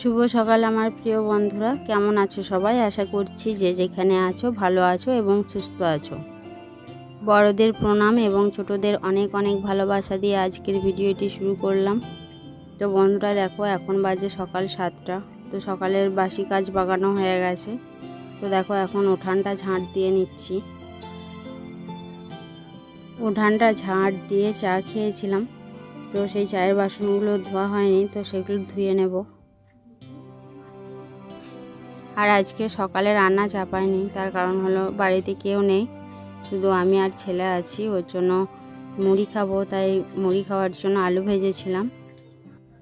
শুভ সকাল আমার প্রিয় বন্ধুরা। কেমন আছো সবাই? আশা করছি যে যেখানে আছো ভালো আছো এবং সুস্থ আছো। বড়দের প্রণাম এবং ছোটদের অনেক অনেক ভালোবাসা দিয়ে আজকের ভিডিওটি শুরু করলাম। তো বন্ধুরা দেখো, এখন বাজে সকাল সাতটা। তো সকালের বাসি কাজ বাগানো হয়ে গেছে। তো দেখো, এখন উঠানটা ঝাঁট দিয়ে নিচ্ছি। উঠানটা ঝাঁট দিয়ে চা খেয়েছিলাম। তো সেই চায়ের বাসনগুলো ধোয়া হয়নি, তো সেগুলো ধুয়ে নেব। আর আজকে সকালে রান্না চাপাইনি, তার কারণ হলো বাড়িতে কেউ নেই। শুধু আমি আর ছেলে আছি, ওর জন্য মুড়ি খাব, তাই মুড়ি খাওয়ার জন্য আলু ভেজেছিলাম।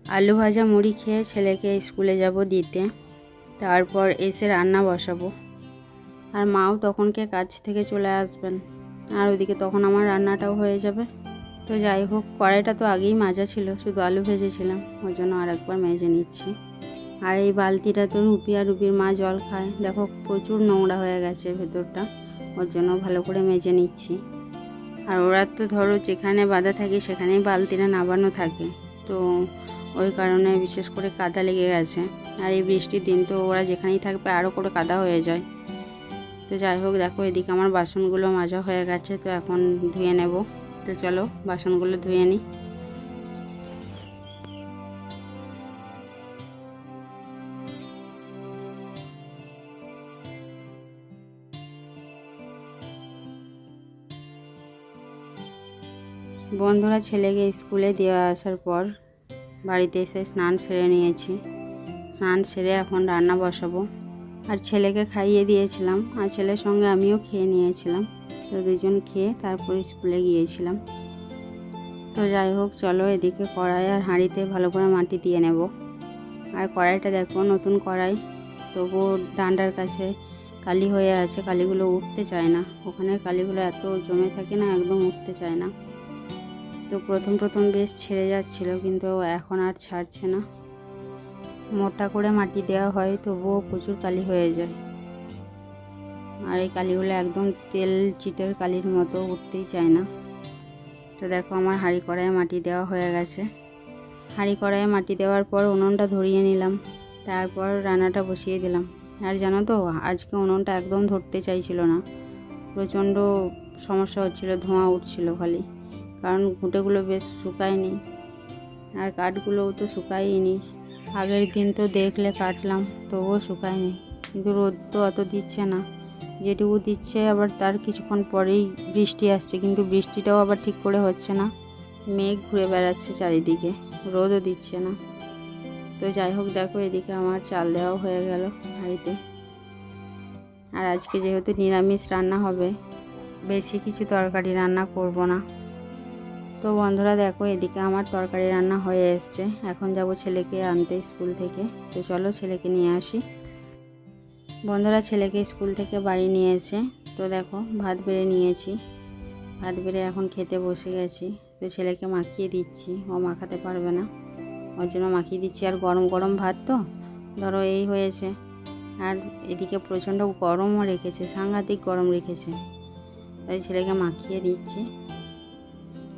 আলু ভাজা মুড়ি খেয়ে ছেলেকে স্কুলে যাব দিতে, তারপর এসে রান্না বসাবো। আর মাও তখনকে কাজ থেকে চলে আসবেন? আর ওদিকে তখন আমার রান্নাটাও হয়ে যাবে। তো যাই হোক, কড়াইটা তো আগেই মাজা ছিল, শুধু আলু ভেজেছিলাম ওই জন্য আর একবার মেজে নিচ্ছি। আর এই বালতিটা তো রুপি আর রুপির মা জল খায়। দেখো, প্রচুর নোংরা হয়ে গেছে ভেতরটা। ওর জন্য ভালো করে মেজে নিচ্ছি। আর ওরা তো ধরো, যেখানে বাঁধা থাকে সেখানেই বালতিটা নাবানো থাকে। তো ওই কারণে বিশেষ করে কাদা লেগে গেছে। আর এই বৃষ্টির দিন তো ওরা যেখানেই থাকবে আরও করে কাদা হয়ে যায়। তো যাই হোক, দেখো, এদিকে আমার বাসনগুলো মাজা হয়ে গেছে। তো এখন ধুয়ে নেব। তো চলো, বাসনগুলো ধুয়ে নিই। বন্ধুরা ছেলেকে স্কুলে দেওয়া আসার পর বাড়িতে এসে স্নান সেরে নিয়েছি। স্নান সেরে এখন রান্না বসাবো। আর ছেলেকে খাইয়ে দিয়েছিলাম আর ছেলের সঙ্গে আমিও খেয়ে নিয়েছিলাম। তো দুজন খেয়ে তারপর স্কুলে গিয়েছিলাম। তো যাই হোক, চলো এদিকে কড়াই আর হাঁড়িতে ভালো করে মাটি দিয়ে নেব। আর কড়াইটা দেখো, নতুন কড়াই। তবুও ডান্ডার কাছে কালি হয়ে আছে, কালিগুলো উঠতে চায় না। ওখানে কালিগুলো এত জমে থাকে না, একদম উঠতে চায় না। তো প্রথম প্রথম বেশ ছেড়ে যাচ্ছিল, কিন্তু এখন আর ছাড়ছে না। মোটা করে মাটি দেওয়া হয়, তবুও প্রচুর কালি হয়ে যায়। আর এই কালিগুলো একদম তেল চিটের কালির মতো উঠতেই চায় না। তো দেখো আমার হাঁড়ি কড়াইয়ে মাটি দেওয়া হয়ে গেছে। হাঁড়ি কড়াইয়ে মাটি দেওয়ার পর উনুনটা ধরিয়ে নিলাম। তারপর রান্নাটা বসিয়ে দিলাম। আর জানো তো, আজকে উনুনটা একদম ধরতে চাইছিল না। প্রচণ্ড সমস্যা হচ্ছিল, ধোঁয়া উঠছিল খালি। কারণ ঘুঁটেগুলো বেশ শুকায়নি আর কাঠগুলোও তো শুকায়নি আগের দিন তো দেখলে কাটলাম, তবুও শুকায়নি। কিন্তু রোদ তো অত দিচ্ছে না। যেটুকু দিচ্ছে আবার তার কিছুক্ষণ পরেই বৃষ্টি আসছে, কিন্তু বৃষ্টিটাও আবার ঠিক করে হচ্ছে না। মেঘ ঘুরে বেড়াচ্ছে চারিদিকে, রোদও দিচ্ছে না। তো যাই হোক, দেখো এদিকে আমার চাল দেওয়াও হয়ে গেল হাঁড়িতে আর আজকে যেহেতু নিরামিষ রান্না হবে, বেশি কিছু তরকারি রান্না করব না। তো বন্ধুরা দেখো, এদিকে আমার তরকারি রান্না হয়ে এসছে। এখন যাব ছেলেকে আনতে স্কুল থেকে। তো চলো ছেলেকে নিয়ে আসি। বন্ধুরা ছেলেকে স্কুল থেকে বাড়ি নিয়ে এসে তো দেখো, ভাত বেড়ে নিয়েছি। ভাত বেড়ে এখন খেতে বসে গেছি। তো ছেলেকে মাখিয়ে দিচ্ছি। ও মাখাতে পারবে না। ওর জন্য মাখিয়ে দিচ্ছি। আর গরম গরম ভাত তো। ধরো এই হয়েছে। আর এদিকে প্রচণ্ড গরমও রেখেছে। সাংঘাতিক গরম রেখেছে। তাই ছেলেকে মাখিয়ে দিচ্ছি।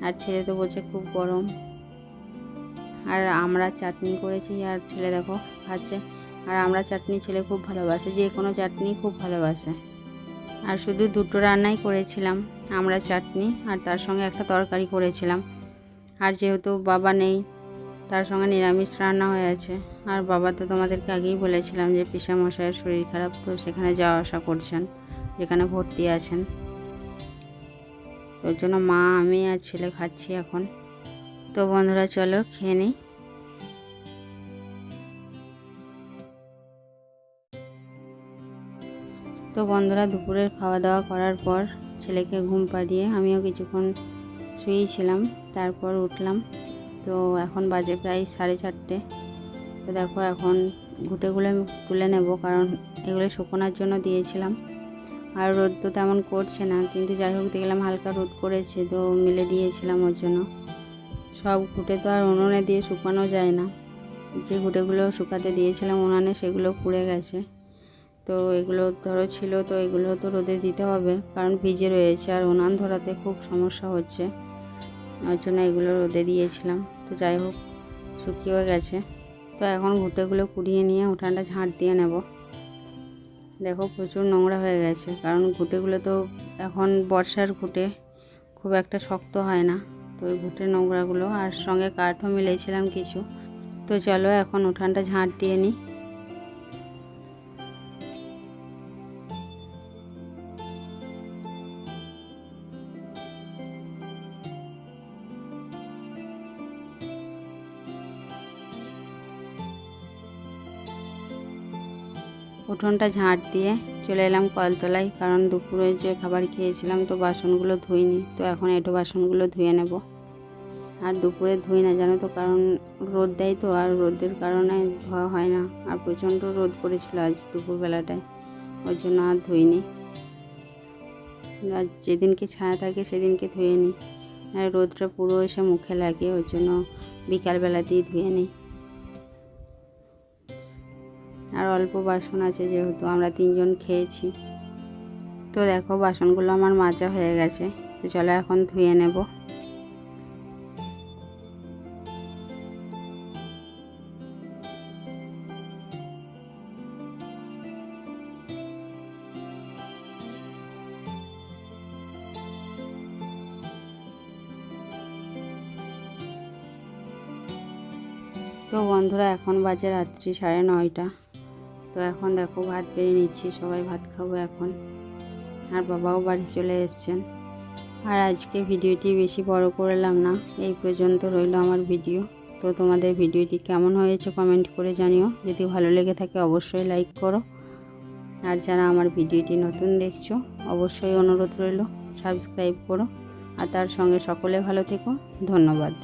আর ছেলে তো বলছে খুব গরম। আর আমরা চাটনি করেছি, আর ছেলে দেখো খাচ্ছে। আর আমরা চাটনি ছেলে খুব ভালোবাসে, যে কোনো চাটনি খুব ভালোবাসে। আর শুধু দুটো রান্নাই করেছিলাম, আমরা চাটনি আর তার সঙ্গে একটা তরকারি করেছিলাম। আর যেহেতু বাবা নেই, তার সঙ্গে নিরামিষ রান্না হয়ে আছে। আর বাবা তো তোমাদেরকে আগেই বলেছিলাম যে পিসা মশাইয়ের শরীর খারাপ, তো সেখানে যাওয়া আসা করছেন, যেখানে ভর্তি আছেন। ওর জন্য মা, আমি আর ছেলে খাচ্ছি এখন। তো বন্ধুরা, চলো খেয়ে নিই। তো বন্ধুরা, দুপুরের খাওয়া দাওয়া করার পর ছেলেকে ঘুম পাড়িয়ে আমিও কিছুক্ষণ শুয়েছিলাম তারপর উঠলাম। তো এখন বাজে প্রায় সাড়ে চারটে। তো দেখো, এখন ঘুটেগুলো তুলে নেব, কারণ এগুলো শুকোনোর জন্য দিয়েছিলাম। আর রোদ তো তেমন করছে না, কিন্তু যাই হোক দেখলাম হালকা রোদ করেছে, তো মিলে দিয়েছিলাম ওর জন্য। সব ঘুটে তো আর উনুনে দিয়ে শুকানো যায় না। যে ঘুটেগুলো শুকাতে দিয়েছিলাম উনানে সেগুলো পুড়ে গেছে। তো এগুলো ধরো ছিল, তো এগুলো তো রোদে দিতে হবে, কারণ ভিজে রয়েছে আর উনান ধরাতে খুব সমস্যা হচ্ছে। ওর জন্য এগুলো রোদে দিয়েছিলাম, তো যাই হোক শুকিয়ে গেছে। তো এখন ঘুঁটেগুলো কুড়িয়ে নিয়ে উঠানটা ঝাঁট দিয়ে নেব। দেখো প্রচুর নোংরা হয়ে গেছে, কারণ ঘুঁটেগুলো তো এখন বর্ষার ঘুঁটে, খুব একটা শক্ত হয় না তো ওই ঘুঁটে নোংরাগুলো। আর সঙ্গে কাঠও মিলেছিলাম কিছু। তো চলো এখন উঠানটা ঝাঁট দিয়ে নিই। উঠোনটা ঝাঁট দিয়ে চলে এলাম কলতলায়, কারণ দুপুরে যে খাবার খেয়েছিলাম তো বাসনগুলো ধুইনি, তো এখন এটো বাসনগুলো ধুয়ে নেব। আর দুপুরে ধুই না, জানো তো, কারণ রোদ দেয় তো, আর রোদের কারণে ধোয়া হয় না, আর প্রচণ্ড রোদ পড়েছিল আজ দুপুরবেলাটায়, ওই জন্য আর ধুইনি। আর যেদিনকে ছায়া থাকে সেদিনকে ধুয়ে নিই। আর রোদটা পুরো এসে মুখে লাগে, ওই জন্য বিকালবেলাতেই ধুয়ে নিই। আর অল্প বাসন আছে যেহেতু আমরা তিনজন খেয়েছি। তো দেখো বাসনগুলো আমার মাজা হয়ে গেছে। তো চলো এখন ধুয়ে নেব। তো বন্ধুরা, এখন বাজে রাত্রি সাড়ে নয়টা। তো এখন দেখো ভাত বেড়ে নিচ্ছি, সবাই ভাত খাব এখন। আর বাবাও বাড়ি চলে এসছেন। আর আজকে ভিডিওটি বেশি বড় করলাম না, এই পর্যন্ত রইল আমার ভিডিও। তো তোমাদের ভিডিওটি কেমন হয়েছে কমেন্ট করে জানিও। যদি ভালো লেগে থাকে অবশ্যই লাইক করো। আর যারা আমার ভিডিওটি নতুন দেখছ, অবশ্যই অনুরোধ রইল, সাবস্ক্রাইব করো। আর তার সঙ্গে সকলে ভালো থেকো। ধন্যবাদ।